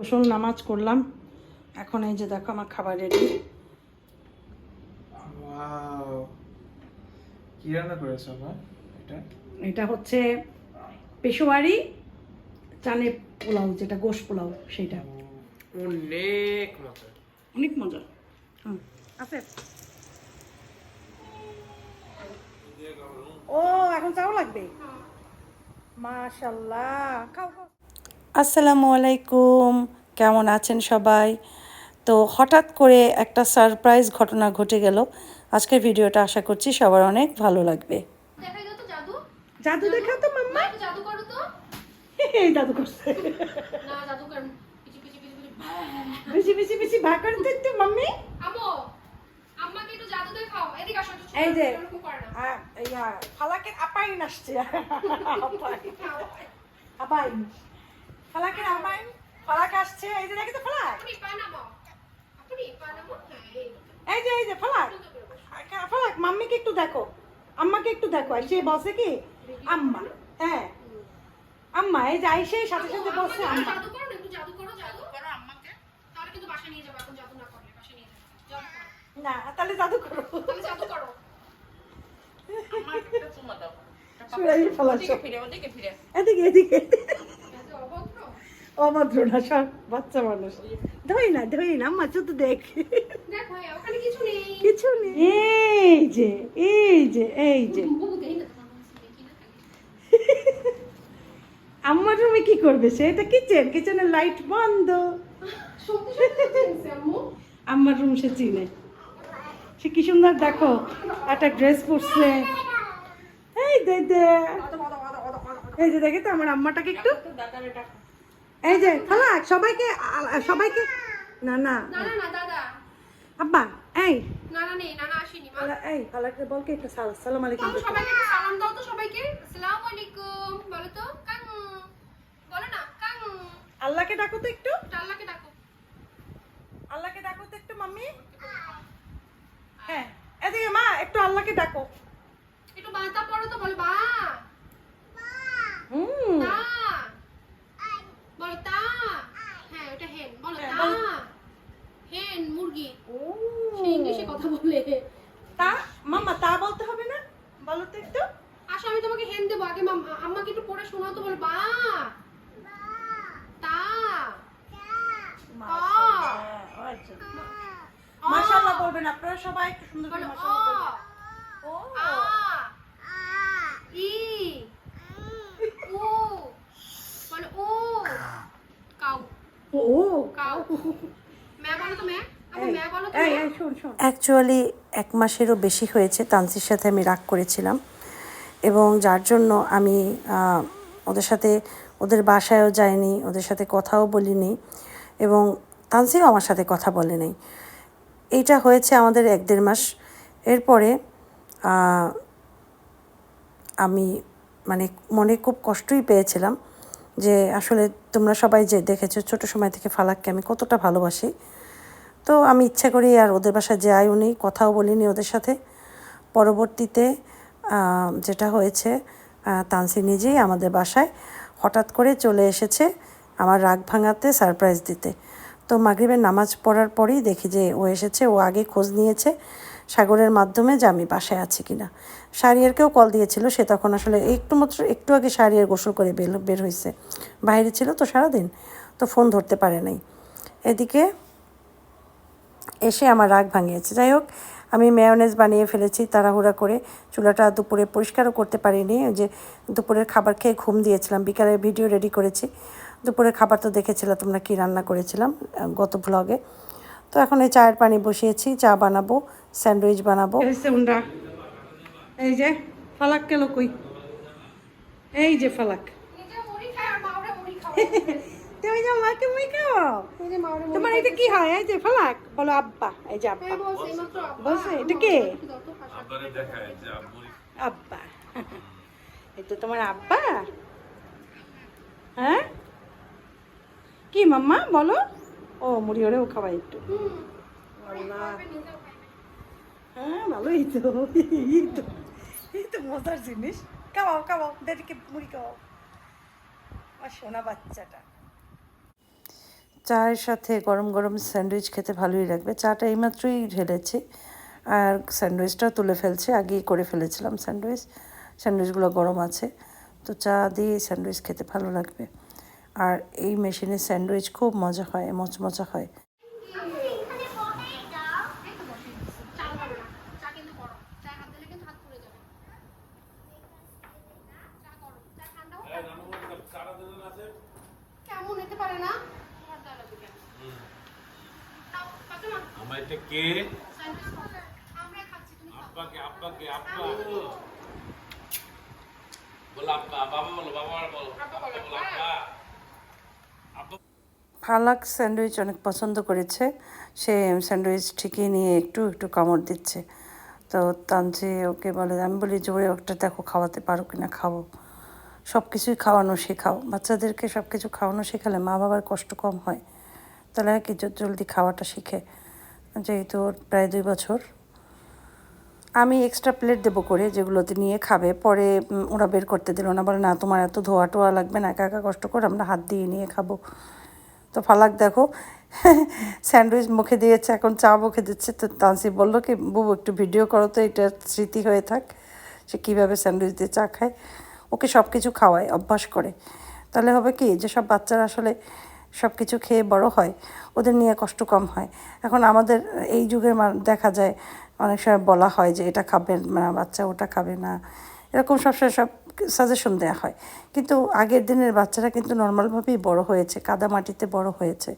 গোসল নামাজ করলাম। এখন এই যে দেখো আমার খাবার রেডি ওয়াও। কি রান্না করেছ এটা? এটা হচ্ছে পেশোয়ারি চানে পোলাও যেটা গোশ পোলাও সেটা অনেক মজা। অনেক মজা। হুম। আছে। ও এখন চাও লাগবে? মাশাল্লাহ। খাও খাও। আসসালামু আলাইকুম। কেমন আছেন সবাই? তো হঠাৎ করে একটা সারপ্রাইজ ঘটনা ঘটে গেল। আজকের ভিডিওটা আশা করছি সবার অনেক ভালো লাগবে। দেখাই জাদু। জাদু দেখা তো মাম্মা। জাদু করো তো। এই জাদু করছে। না জাদু করেন পিছি পিছি পিছি পিছি বেশি বেশি বেশি ভাগ করে দিতে মাম্মি। আমো আম্মাকে একটু জাদু দেখাও। এদিকে আসো একটু এই যে এরকম করে না আ, ইয়া ফালাকের আপাইন আসছে। আপাইন। আপাইন। ফালাকের আপাইন ফালাক আসছে। এই যে দেখি তো ফালাক? আপনি পানামো আপনি পানামো হ্যাঁ এই যে। এই যে ফালাক। আ, ফালাক মাম্মিকে একটু দেখো। আম্মাকে একটু দেখো। সে বসে কি? আম্মা হ্যাঁ। আম্মা এই যে আইসে সাথে সাথে বসে আম্মা। আম্মা জাদু করো না একটু জাদু করো জাদু করো আম্মাকে। তাহলে কিন্তু বাসা নিয়ে যাব এখন জাদু না করলে বাসা নিয়ে যাব। জাদু করো। জাদু করো। ফিরে। এদিকে এদিকে। অভদ্র না সব বাচ্চা মানুষ। ধই না ধই না আম্মা শুধু দেখ। কিছু নেই। এই যে এই যে এই যে। আম্মার রুমে কি করবে সে? এটা কিচেন কিচেনের লাইট বন্ধ। আম্মার রুম সে চিনে। সে কি সুন্দর দেখো একটা ড্রেস পরছে। এই দে দে। এই যে দেখে তো আমার আম্মাটাকে একটু। এই যে খালা সবাইকে সবাইকে না না। না না না দাদা। আব্বা এই। এই খালাকে বলকে একটু সালাম আলাইকুম সবাইকে সালাম দাও তো সবাইকে। আসসালামু আলাইকুম। বলো তো কাং বলো না কাং আল্লাহকে ডাকো তো একটু। আল্লাহকে ডাকো। আল্লাহকে ডাকো তো একটু মাম্মি। হ্যাঁ এদিকে মা একটু আল্লাহকে ডাকো। একটু বাতা পড়ো তো বলো বা হুম তা বলো তা হ্যাঁ ওটা হেন বলো হ্যাঁ, তা বলো। হেন মুরগি ও সে ইংলিশে কথা বলে তা মাম্মা তা বলতে হবে না বলো তো একটু আসো আমি তোমাকে হেন দেবো আগে মাম- আম্মাকে একটু পড়ে শোনাও তো বলো বা তা মাশাআল্লাহ বলবেন আপনারা সবাই একটু সুন্দর করে বলো অ মাশাআল্লাহ বলবেন ও আ ই উ বলো ও কাউ ও কাউ ম্যা বলো তো ম্যা আমি এই, ম্যা বলো তো এই ম্যা। এই শোন শোন অ্যাকচুয়ালি এক মাসেরও বেশি হয়েছে তানসির সাথে আমি রাগ করেছিলাম। এবং যার জন্য আমি ওদের সাথে ওদের বাসায়ও যাইনি ওদের সাথে কথাও বলিনি। এবং তানসিও আমার সাথে কথা বলে নাই এইটা হয়েছে আমাদের এক দেড় মাস। এরপরে আমি মানে মনে খুব কষ্টই পেয়েছিলাম যে আসলে তোমরা সবাই যে দেখেছ ছোট সময় থেকে ফালাককে আমি কতটা ভালোবাসি। তো আমি ইচ্ছা করি আর ওদের বাসায় যাইও নি কথাও বলিনি ওদের সাথে। পরবর্তীতে যেটা হয়েছে তানসি নিজেই আমাদের বাসায় হঠাৎ করে চলে এসেছে আমার রাগ ভাঙাতে সারপ্রাইজ দিতে। তো মাগরিবের নামাজ পড়ার পরেই দেখি যে ও এসেছে, ও আগে খোঁজ নিয়েছে সাগরের মাধ্যমে যে আমি বাসায় আছি কিনা। শারিয়ারকেও কল দিয়েছিল, সে তখন আসলে একটু মাত্র, একটু আগে শারিয়ার গোসল করে বের বের হয়েছে। বাইরে ছিল তো সারাদিন, তো ফোন ধরতে পারে নাই। এদিকে এসে আমার রাগ ভাঙিয়েছে। যাই হোক আমি মেয়নেজ বানিয়ে ফেলেছি তাড়াহুড়া করে। চুলাটা দুপুরে পরিষ্কারও করতে পারিনি। ওই যে দুপুরের খাবার খেয়ে ঘুম দিয়েছিলাম। বিকালের ভিডিও রেডি করেছি। দুপুরের খাবার তো দেখেছিলাম তোমরা কী রান্না করেছিলাম গত ভ্লগে তো এখন এই চায়ের পানি বসিয়েছি চা বানাবো স্যান্ডউইচ বানাবো। এই যে ফালাক কেন কই? এই যে ফালাক। যে মাকে তোমার এটা কি হয়? এই যে ফালাক বলো আব্বা এই যে আব্বা। এটা কে? আব্বা। তোমার আব্বা? হ্যাঁ? কি মাম্মা বলো? ও মুড়ি ওরেও খাওয়াই একটু। হ্যাঁ ভালোই তো এই তো এই তো মজার জিনিস। খাওয়াও খাওয়াও দেরিকে মুড়ি খাওয়াও। আর সোনা বাচ্চাটা। চায়ের সাথে গরম গরম স্যান্ডউইচ খেতে ভালোই লাগবে। চাটা এইমাত্রই ঢেলেছি আর স্যান্ডউইচটাও তুলে ফেলছি। আগেই করে ফেলেছিলাম স্যান্ডউইচ। স্যান্ডউইচগুলো গরম আছে। তো চা দিয়ে স্যান্ডউইচ খেতে ভালো লাগবে। আর এই মেশিনে স্যান্ডউইচ খুব মজা হয় মচমচা হয়। হাত হাত হোক কেমন নিতে পারে না? কে? ফালাক স্যান্ডউইচ অনেক পছন্দ করেছে। সে স্যান্ডউইচ ঠিকই নিয়ে একটু একটু কামড় দিচ্ছে। তো তানজি ওকে বলে, আমি বলি, জোরে একটা দেখো, খাওয়াতে পারো কিনা, খাব। সব কিছুই খাওয়ানো শেখাও। বাচ্চাদেরকে সব কিছু খাওয়ানো শেখালে মা বাবার কষ্ট কম হয়। তাহলে আর কি জলদি খাওয়াটা শিখে, যেহেতু প্রায় দুই বছর। আমি এক্সট্রা প্লেট দেবো করে যেগুলোতে নিয়ে খাবে, পরে ওরা বের করতে দিল না, বলে, না, তোমার এত ধোয়া টোয়া লাগবে না, একা একা কষ্ট করে আমরা হাত দিয়ে নিয়ে খাব। তো ফালাক দেখো, স্যান্ডউইচ মুখে দিয়েছে, এখন চা মুখে দিচ্ছে। তো তানসি বলল কি, বুবু, একটু ভিডিও করো তো, এটা স্মৃতি হয়ে থাক, সে কীভাবে স্যান্ডউইচ দিয়ে চা খায়। ওকে সব কিছু খাওয়ায়, অভ্যাস করে। তাহলে হবে কি, যে সব বাচ্চারা আসলে সব কিছু খেয়ে বড় হয়, ওদের নিয়ে কষ্ট কম হয়। এখন আমাদের এই যুগের দেখা যায়, অনেক সময় বলা হয় যে এটা খাবে না, বাচ্চা ওটা খাবে না। এরকম সবসময় সব সাজেশন দেওয়া হয়। কিন্তু আগের দিনের বাচ্চারা কিন্তু নর্মালভাবেই বড় হয়েছে, কাদা মাটিতে বড় হয়েছে।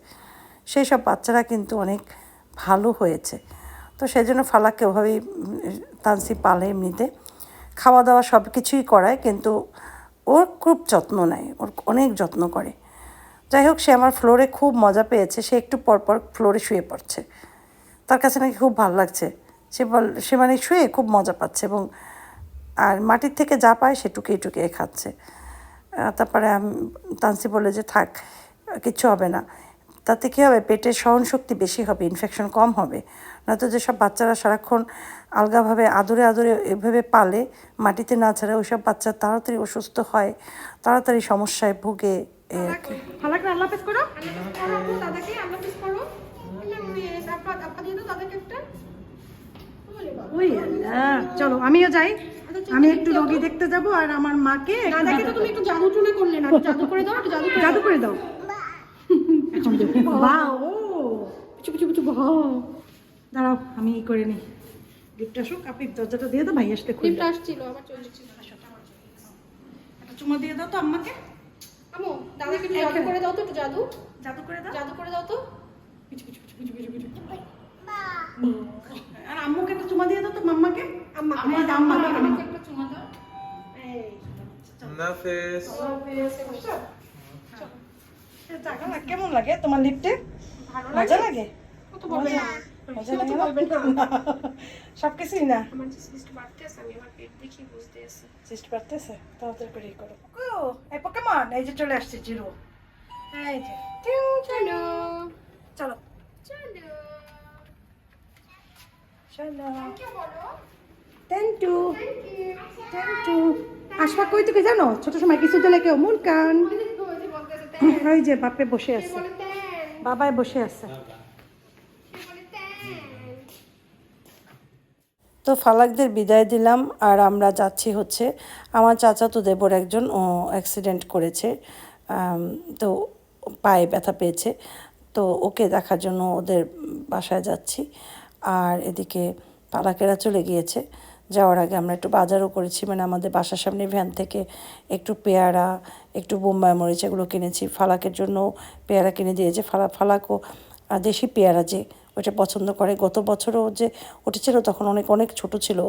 সেই সব বাচ্চারা কিন্তু অনেক ভালো হয়েছে। তো সেই জন্য ফালাককে ওভাবেই তানসি পালে এমনিতে। খাওয়া দাওয়া সব কিছুই করায়, কিন্তু ওর খুব যত্ন নেয়, ওর অনেক যত্ন করে। যাই হোক, সে আমার ফ্লোরে খুব মজা পেয়েছে। সে একটু পরপর ফ্লোরে শুয়ে পড়ছে। তার কাছে নাকি খুব ভালো লাগছে। সে বল, সে মানে শুয়ে খুব মজা পাচ্ছে এবং আর মাটির থেকে যা পায় সে টুকিয়ে টুকিয়ে খাচ্ছে। তারপরে আমি, তানসি বলে যে, থাক কিচ্ছু হবে না। তাতে কী হবে? পেটের সহনশক্তি বেশি হবে ইনফেকশন কম হবে। নয়তো যেসব বাচ্চারা সারাক্ষণ আলগাভাবে, আদরে আদরে এভাবে পালে, মাটিতে না ছাড়া ওইসব বাচ্চা তাড়াতাড়ি অসুস্থ হয়, তাড়াতাড়ি সমস্যায় ভুগে আল্লাহ করো। দাদাকে আল্লাহ করো। চলো আমিও যাই। আমি একটু রোগী দেখতে যাব আর আমার মাকে দাদাকে তো তুমি একটু জাদু টুনে করলে না জাদু করে দাও জাদু জাদু করে দাও। এখন দেখি। ও। দাঁড়াও আমি ই করে নিই। আসুক আপনি দরজাটা দিয়ে দাও ভাই আসতে লিফট আসছিল আবার চলে যাচ্ছিল একটা চুমা দিয়ে দাও তো আম্মাকে। আমু দাদাকে একটু জাদু করে দাও তো একটু জাদু। জাদু করে দাও। জাদু করে দাও তো। পিছু পিছু পিছু পিছু পিছু। আর আম্মুকে একটা চুমা দিয়ে দাও তো মাম্মাকে। আম্মা আম্মা আম্মা আমাকে একটা চুমা দাও। এই নাফেস কেমন লাগে তোমার লিফটে ভালো মজা লাগে। কত মজা। লাগে বলবেন না সব কিছুই না। সিস্ট তাড়াতাড়ি করে ই করো। ও এই পোকেমন এই যে চলে আসছে জিরো। এই যে চলো। চলো। আসবা কই থেকে জানো? ছোট সময় কিছু দিলে কেউ মন কান। ওই যে বাপে বসে আছে। বাবাই বসে আছে বলে তেন তো ফালাকদের বিদায় দিলাম, আর আমরা যাচ্ছি হচ্ছে, আমার চাচাতো দেবর একজন, ও অ্যাক্সিডেন্ট করেছে তো পায়ে ব্যথা পেয়েছে, তো ওকে দেখার জন্য ওদের বাসায় যাচ্ছি, আর এদিকে পালাকেরা চলে গিয়েছে, যাওয়ার আগে আমরা একটু বাজারও করেছি মানে আমাদের বাসার সামনে ভ্যান থেকে একটু পেয়ারা, একটু বোম্বাই মরিচ এগুলো কিনেছি, ফালাকের জন্য পেয়ারা কিনে দিয়েছে, ফালা, ফালাকও দেশি পেয়ারা যে ওটা পছন্দ করে। গত বছরও যে উঠেছিল, তখন অনেক অনেক ছোট ছিল।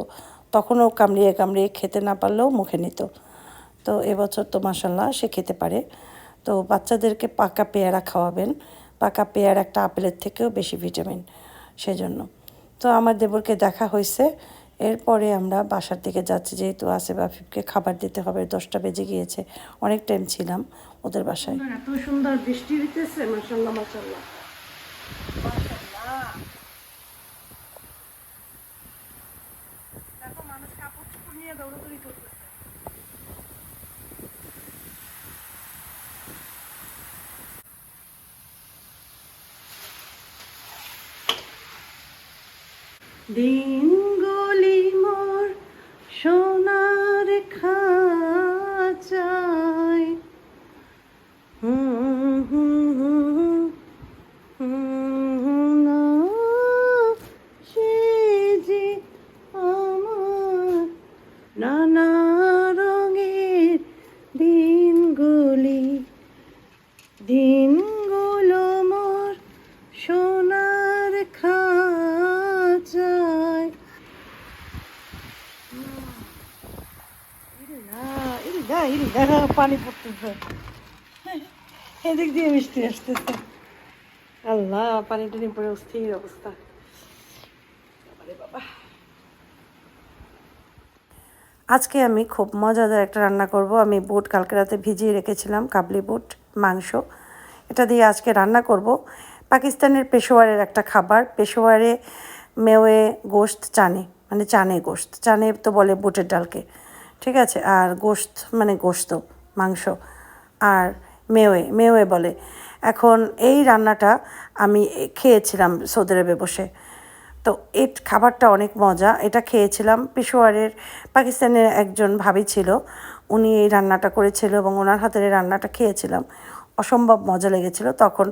তখনও কামড়িয়ে কামড়িয়ে খেতে না পারলেও মুখে নিত। তো এবছর তো মাসাল্লাহ সে খেতে পারে। তো বাচ্চাদেরকে পাকা পেয়ারা খাওয়াবেন। পাকা পেয়ারা একটা আপেলের থেকেও বেশি ভিটামিন সেজন্য। তো আমার দেবরকে দেখা হয়েছে। এরপরে আমরা বাসার দিকে যাচ্ছি, যেহেতু আসে বাফিফকে খাবার দিতে হবে। দশটা বেজে গিয়েছে। অনেক টাইম ছিলাম ওদের বাসায়। এত সুন্দর বৃষ্টি হইতেছে মাশাল্লাহ মাশাল্লাহ দেখো মানুষ কাপড় চুপড় নিয়ে দৌড়াদৌড়ি করতেছে। দিন পানি পড়তেছে। এদিক দিয়ে মিষ্টি আসতেছে। আল্লাহ, পানি টানি পরে অস্থির অবস্থা। বাবা। আজকে আমি খুব মজাদার একটা রান্না করব। আমি বুট কালকে রাতে ভিজিয়ে রেখেছিলাম, কাবলি বুট, মাংস। এটা দিয়ে আজকে রান্না করব। পাকিস্তানের পেশোয়ারের একটা খাবার। পেশোয়ারে মেওয়ে গোশত চানে মানে চানে গোশত। চানে তো বলে বুটের ডালকে। ঠিক আছে? আর গোশত মানে গোশত। মাংস। আর মেওয়ে মেওয়ে বলে, এখন এই রান্নাটা আমি খেয়েছিলাম সৌদি আরবে বসে। তো এই খাবারটা অনেক মজা। এটা খেয়েছিলাম পেশোয়ারের, পাকিস্তানের একজন ভাবি ছিল। উনি এই রান্নাটা করেছিল এবং ওনার হাতের রান্নাটা খেয়েছিলাম। অসম্ভব মজা লেগেছিল। তখন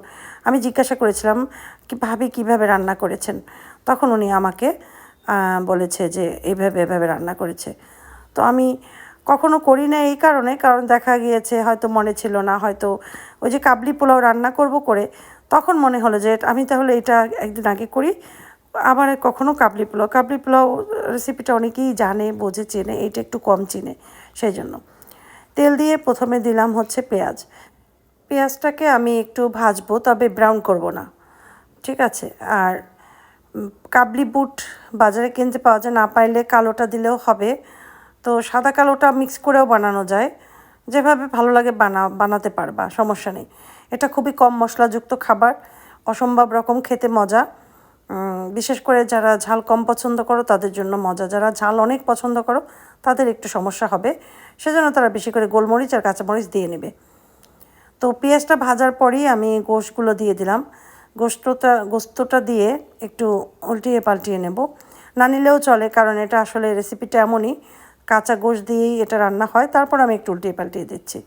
আমি জিজ্ঞাসা করেছিলাম, কি ভাবি কীভাবে রান্না করেছেন? তখন উনি আমাকে বলেছে যে এইভাবে এভাবে রান্না করেছে। তো আমি কখনো করি না এই কারণে, কারণ দেখা গিয়েছে হয়তো মনে ছিল না, হয়তো ওই যে কাবলি পোলাও রান্না করব করে তখন মনে হলো যে আমি তাহলে এটা একদিন আগে করি। আবার কখনো কাবলি পোলাও কাবলি পোলাও রেসিপিটা অনেকেই জানে, বোঝে, চেনে, এইটা একটু কম চিনে সেই জন্য তেল দিয়ে প্রথমে দিলাম হচ্ছে পেঁয়াজ। পেঁয়াজটাকে আমি একটু ভাজবো, তবে ব্রাউন করব না, ঠিক আছে? আর কাবলি বুট বাজারে কিনতে পাওয়া যায়, না পাইলে কালোটা দিলেও হবে। তো সাদা কালোটা মিক্স করেও বানানো যায়। যেভাবে ভালো লাগে বানা, বানাতে পারবা, সমস্যা নেই। এটা খুবই কম মশলাযুক্ত খাবার, অসম্ভব রকম খেতে মজা। বিশেষ করে যারা ঝাল কম পছন্দ করো, তাদের জন্য মজা। যারা ঝাল অনেক পছন্দ করো, তাদের একটু সমস্যা হবে। সেজন্য তারা বেশি করে গোলমরিচ আর কাঁচামরিচ দিয়ে নেবে। তো পেঁয়াজটা ভাজার পরেই আমি গোশগুলো দিয়ে দিলাম। গোস্তটা গোস্তটা দিয়ে একটু উল্টিয়ে পাল্টিয়ে নেব। না নিলেও চলে, কারণ এটা আসলে রেসিপিটা এমনই। কাঁচা গোশ দিয়েই এটা রান্না হয়, তারপর আমি একটু উল্টিয়ে পাল্টিয়ে দিচ্ছি।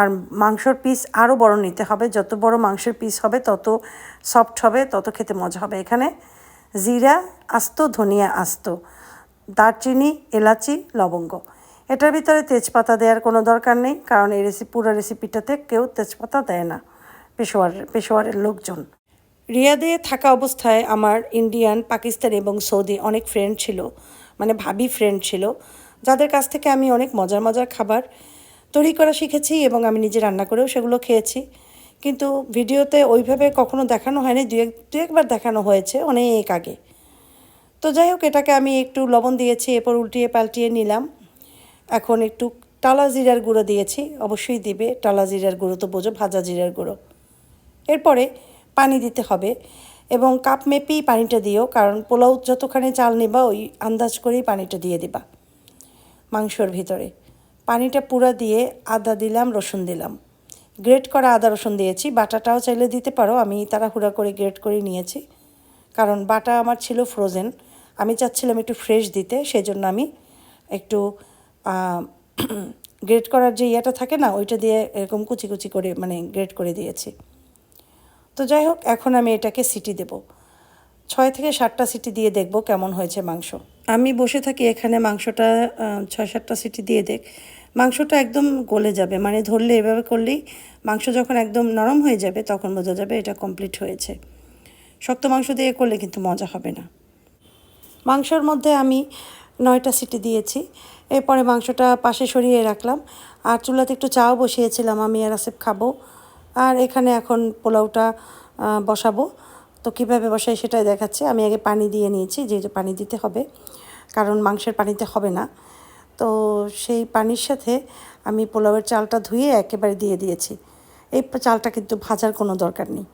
আর মাংসর পিস আরও বড় নিতে হবে, যত বড় মাংসের পিস হবে, তত সফট হবে, তত খেতে মজা হবে। এখানে জিরা, আস্ত, ধনিয়া আস্ত, দারচিনি, এলাচি, লবঙ্গ। এটার ভিতরে তেজপাতা দেওয়ার কোনো দরকার নেই, কারণ এই রেসিপি পুরো রেসিপিটাতে কেউ তেজপাতা দেয় না, পেশোয়ার পেশোয়ারের লোকজন। রিয়াদে থাকা অবস্থায় আমার ইন্ডিয়ান পাকিস্তান এবং সৌদি অনেক ফ্রেন্ড ছিল। মানে ভাবি ফ্রেন্ড ছিল, যাদের কাছ থেকে আমি অনেক মজার মজার খাবার তৈরি করা শিখেছি এবং আমি নিজে রান্না করেও সেগুলো খেয়েছি। কিন্তু ভিডিওতে ওইভাবে কখনো দেখানো হয়নি দু এক দু একবার দেখানো হয়েছে অনেক আগে। তো যাই হোক, এটাকে আমি একটু লবণ দিয়েছি, এরপর উল্টিয়ে পাল্টিয়ে নিলাম। এখন একটু টালা জিরার গুঁড়ো দিয়েছি, অবশ্যই দিবে, টালা জিরার গুঁড়ো তো বোঝো, ভাজা জিরার গুঁড়ো। এরপরে পানি দিতে হবে। এবং কাপ মেপেই পানিটা দিও, কারণ পোলাও যতখানি চাল নেবা, ওই আন্দাজ করেই পানিটা দিয়ে দিবা মাংসর ভিতরে। পানিটা পুরা দিয়ে আদা দিলাম, রসুন দিলাম। গ্রেট করা আদা, রসুন দিয়েছি। বাটাটাও চাইলে দিতে পারো, আমি তাড়াহুড়া করে গ্রেট করে নিয়েছি। কারণ বাটা আমার ছিল ফ্রোজেন আমি চাচ্ছিলাম একটু ফ্রেশ দিতে সেই জন্য আমি একটু গ্রেট করার যে ইয়েটা থাকে না, ওইটা দিয়ে এরকম কুচি কুচি করে মানে গ্রেট করে দিয়েছি। তো যাই হোক এখন আমি এটাকে সিটি দেব। ছয় থেকে সাতটা সিটি দিয়ে দেখব কেমন হয়েছে মাংস। আমি বসে থাকি এখানে মাংসটা ছয় সাতটা সিটি দিয়ে দেখ। মাংসটা একদম গলে যাবে মানে ধরলে এভাবে করলেই মাংস যখন একদম নরম হয়ে যাবে তখন বোঝা যাবে এটা কমপ্লিট হয়েছে। শক্ত মাংস দিয়ে করলে কিন্তু মজা হবে না। মাংসর মধ্যে আমি নয়টা সিটি দিয়েছি। এরপরে মাংসটা পাশে সরিয়ে রাখলাম। আর চুলাতে একটু চাও বসিয়েছিলাম আমি আর আসিফ খাব। আর এখানে এখন পোলাওটা বসাবো। তো কীভাবে বসাই সেটাই দেখাচ্ছি। আমি আগে পানি দিয়ে নিয়েছি যেহেতু পানি দিতে হবে, কারণ মাংসের পানিতে হবে না। তো সেই পানির সাথে আমি পোলাওয়ের চালটা ধুয়ে একেবারে দিয়ে দিয়েছি। এই চালটা কিন্তু ভাজার কোনো দরকার নেই,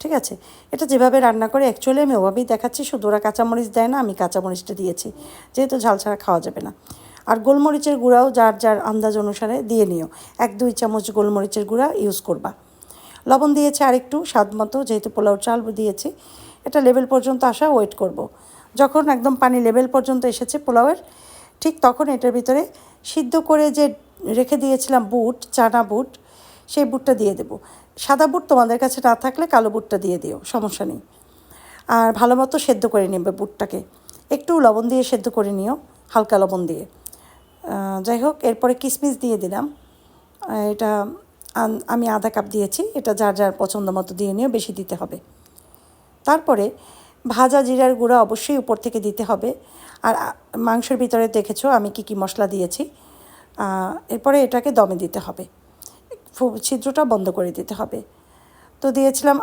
ঠিক আছে? এটা যেভাবে রান্না করে অ্যাকচুয়ালি আমি ওভাবেই দেখাচ্ছি, শুধু ওরা কাঁচামরিচ দেয় না, আমি কাঁচামরিচটা দিয়েছি। যেহেতু ঝাল ছাড়া খাওয়া যাবে না। আর গোলমরিচের গুঁড়াও যার যার আন্দাজ অনুসারে দিয়ে নিও। এক, দুই চামচ গোলমরিচের গুঁড়া ইউজ করবা। লবণ দিয়েছে আরেকটু, স্বাদ মতো, যেহেতু পোলাও চাল দিয়েছি। এটা লেভেল পর্যন্ত আসা ওয়েট করব। যখন একদম পানি লেভেল পর্যন্ত এসেছে পোলাওয়ের, ঠিক তখন এটার ভিতরে সিদ্ধ করে যে রেখে দিয়েছিলাম বুট, চানা বুট, সেই বুটটা দিয়ে দেবো। সাদা বুট তোমাদের কাছে না থাকলে কালো বুটটা দিয়ে দিও, সমস্যা নেই। আর ভালো মতো সেদ্ধ করে নেবে বুটটাকে। একটু লবণ দিয়ে সেদ্ধ করে নিও, হালকা লবণ দিয়ে। যাই হোক, এরপরে কিশমিশ দিয়ে দিলাম। এটা আমি আধা কাপ দিয়েছি এটা যার যার পছন্দ মতো দিয়ে নিও বেশি দিতে হবে। তারপরে ভাজা জিরার গুঁড়া অবশ্যই উপর থেকে দিতে হবে। আর মাংসের ভিতরে দেখেছ আমি কি কি মশলা দিয়েছি। এরপরে এটাকে দমে দিতে হবে। ছিদ্রটা বন্ধ করে দিতে হবে। তো দিয়েছিলাম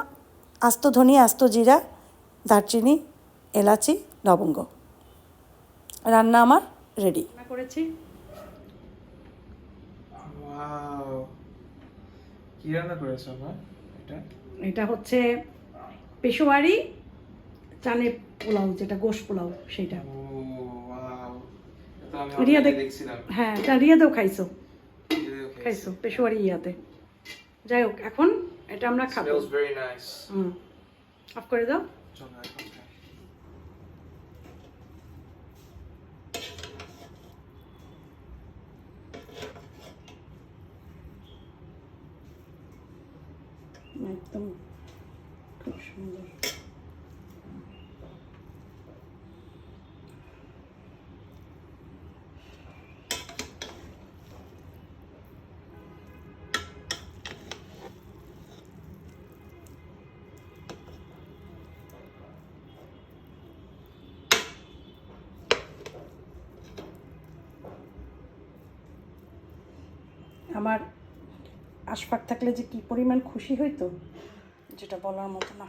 আস্ত ধনিয়া আস্ত জিরা দারচিনি এলাচি লবঙ্গ। রান্না আমার রেডি। করেছি। ওয়াও। কি রান্না করেছ মা? এটা? এটা হচ্ছে পেশোয়ারি চানের পোলাও যেটা গোশ পোলাও সেটা। হ্যাঁ এটা রিয়াদেও খাইছো? খাইছো। পেশোয়ারি ইয়াতে। যাই হোক এখন এটা আমরা খাব। হুম। অফ করে দাও। একদম খুব সুন্দর। আমার আশফাক থাকলে যে কি পরিমাণ খুশি হইতো যেটা বলার মতো না।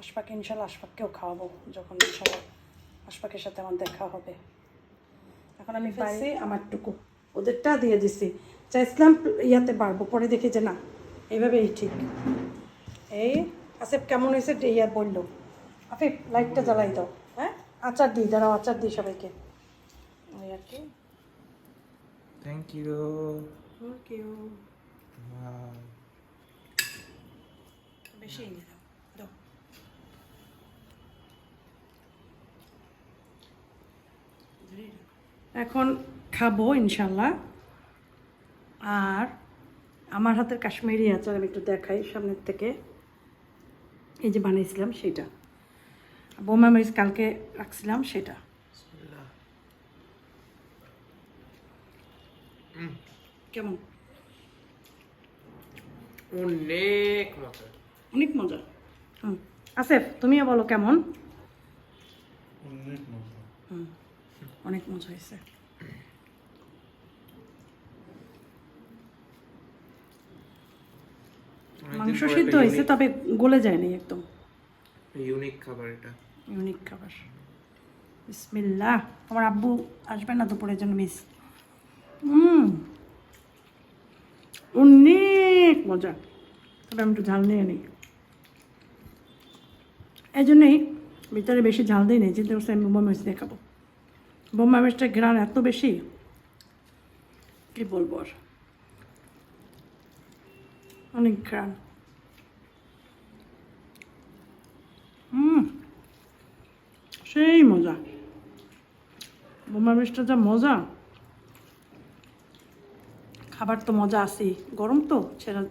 আশফাক ইনশাল্লাহ আশফাককেও খাওয়াবো যখন ইনশাল্লাহ আশফাকের সাথে আমার দেখা হবে। এখন আমি পাইছি আমারটুকু ওদেরটা দিয়ে দিছি। চাইছিলাম ইয়াতে বাড়বো পরে দেখি যে না এইভাবেই ঠিক। এই আসেফ কেমন হয়েছে? ইয়ার বলল। আফিফ লাইটটা জ্বালাই দাও। হ্যাঁ? আচার দিই দাঁড়াও আচার দিই সবাইকে। ওই আর কি। থ্যাংক ইউ বেশি এনে দাও দাও এখন খাব ইনশাল্লাহ আর আমার হাতের কাশ্মীরি আচার আমি একটু দেখাই সামনের থেকে। এই যে বানিয়েছিলাম সেটা। বোমা মরিচ কালকে রাখছিলাম সেটা। কেমন? অনেক মজা অনেক মজা হুম। আসেফ তুমিও বলো কেমন? অনেক মজা হুম। অনেক মজা হয়েছে। মাংস সিদ্ধ হয়েছে তবে গলে যায়নি একদম। ইউনিক খাবার এটা। ইউনিক খাবার। বিসমিল্লাহ। আমার আব্বু আসবে না দুপুরের জন্য মিস হুম। অনেক মজা। তবে আমি একটু ঝাল নিয়ে নিই। এই জন্যই ভিতরে বেশি ঝাল দিই নেই চিন্তা করছি আমি বোম্বা মরিচ দিয়ে খাব। বোম্বা মরিচটা ঘ্রাণ এত বেশি, কি বলব আর? অনেক ঘ্রাণ। সেই মজা। বোমা মিষ্টিটা যা মজা। খাবার তো মজা আছেই। গরম তো সেটা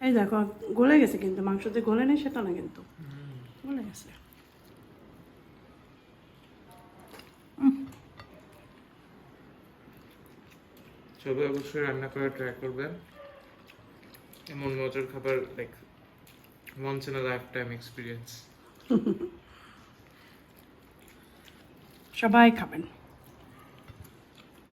এই দেখো গলে গেছে কিন্তু মাংস যে গলে নেই সেটা না কিন্তু। গলে গেছে। সবাই অবশ্যই রান্না করে ট্রাই করবেন। এমন মজার খাবার like once in a lifetime experience সবাই খাবেন।